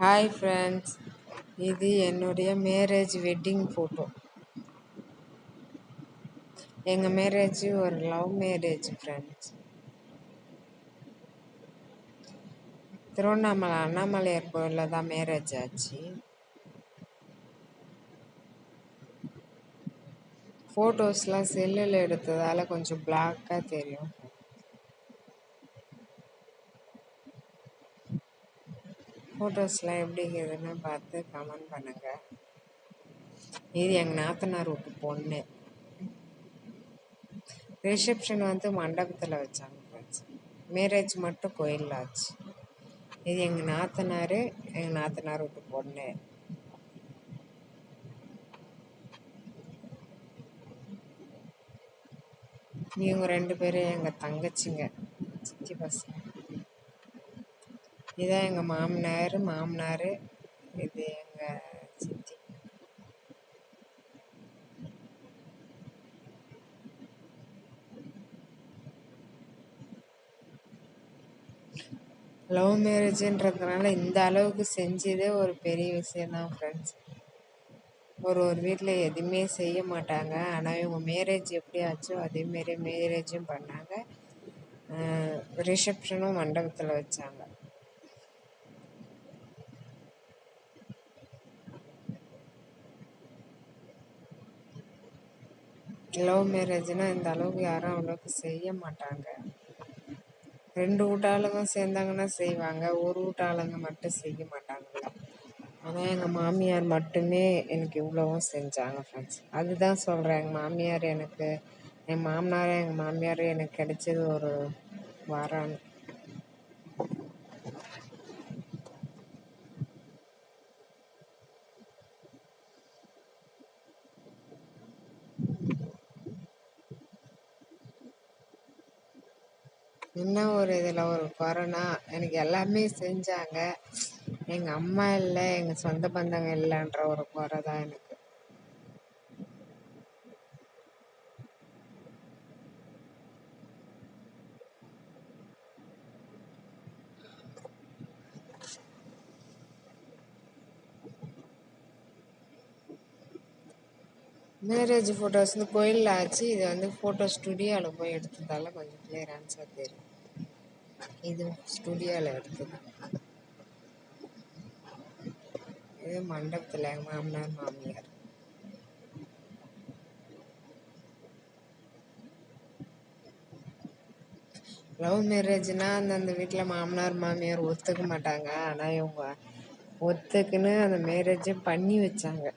Hi friends இது என்னுடைய marriage wedding photo எங்கள் மேரேஜ் ஒரு love marriage friends Tiruvannamalai Annamalaiyar கோயிலில் தான் மேரேஜ் ஆச்சு. ஃபோட்டோஸ்லாம் செல்லில் எடுத்ததால் கொஞ்சம் பிளாக்காக தெரியும். ஃபோட்டோஸ்லாம் எப்படி இருக்குதுன்னு பார்த்து கமெண்ட் பண்ணுங்கள் இது எங்கள் நாத்தனார் வீட்டு பொண்ணு. ரிசப்ஷன் வந்து மண்டபத்தில் வச்சாங்க ஃப்ரெண்ட்ஸ் மேரேஜ் மட்டும் கோயிலில் ஆச்சு. இது எங்கள் நாத்தனார் எங்கள் நாத்தனார் வீட்டு பொண்ணு. இவங்க ரெண்டு பேரும் எங்கள் தங்கச்சிங்க. சித்தி பசங்க. இதான் எங்கள் மாமனார் மாமனார். இது எங்கள் சித்தி. லவ் மேரேஜுன்றதுனால இந்த அளவுக்கு செஞ்சதே ஒரு பெரிய விஷயந்தான் ஃப்ரெண்ட்ஸ் ஒரு ஒரு வீட்டில் எதுவுமே செய்ய மாட்டாங்க. ஆனால் இவங்க மேரேஜ் எப்படி ஆச்சோ அதேமாரி மேரேஜும் பண்ணாங்க. ரிசப்ஷனும் மண்டபத்தில் வச்சாங்க. லவ் மேரேஜ்னால் இந்த அளவுக்கு யாரும் அவ்வளோக்கு செய்ய மாட்டாங்க. ரெண்டு வீட்டாளுங்க சேர்ந்தாங்கன்னா செய்வாங்க. ஒரு வீட்டாளுங்க மட்டும் செய்ய மாட்டாங்கல்ல ஆனால் எங்கள் மாமியார் மட்டுமே எனக்கு இவ்வளோவும் செஞ்சாங்க ஃப்ரெண்ட்ஸ் அதுதான் சொல்கிறேன் எங்கள் மாமியார் எனக்கு என் மாமனார் எங்கள் மாமியார் எனக்கு கிடைச்சது ஒரு வாரம் என்ன ஒரு இதில் ஒரு கொரோனா? எனக்கு எல்லாமே செஞ்சாங்க. எங்கள் அம்மா இல்லை எங்கள் சொந்த பந்தங்கள் இல்லைன்ற ஒரு குறை தான் எனக்கு. மேரேஜ் ஃபோட்டோஸ் வந்து கோயிலில் ஆச்சு. இது வந்து ஃபோட்டோ ஸ்டுடியோவில் போய் எடுத்ததால கொஞ்சம் கிளியர் ஆன்சர் தெரியும். இது ஸ்டுடியோவில் எடுத்தது. இது மண்டபத்தில் மாமனார் மாமியார். லவ் மேரேஜ்னால் அந்தந்த வீட்டில் மாமனார் மாமியார் ஒத்துக்க மாட்டாங்க. ஆனால் இவங்க ஒத்துக்குன்னு அந்த மேரேஜை பண்ணி வச்சாங்க.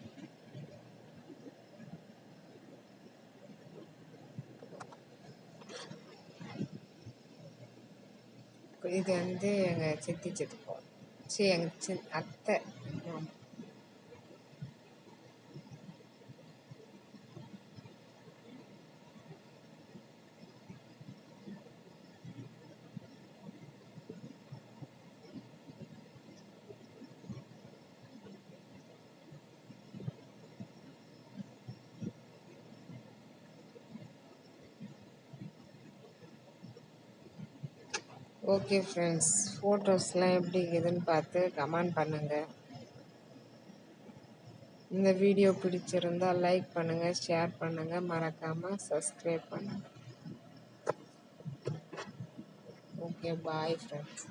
இது வந்து எங்கள் சித்தி சித்தப்பா. சரி எங்கள் சி அத்தை. ஓகே ஃப்ரெண்ட்ஸ் ஃபோட்டோஸ்லாம் எப்படி இருக்குதுன்னு பார்த்து கமெண்ட் பண்ணுங்கள் இந்த வீடியோ பிடிச்சிருந்தால் லைக் பண்ணுங்கள் ஷேர் பண்ணுங்கள் மறக்காமல் சப்ஸ்கிரைப் பண்ணுங்கள் ஓகே பாய் ஃப்ரெண்ட்ஸ்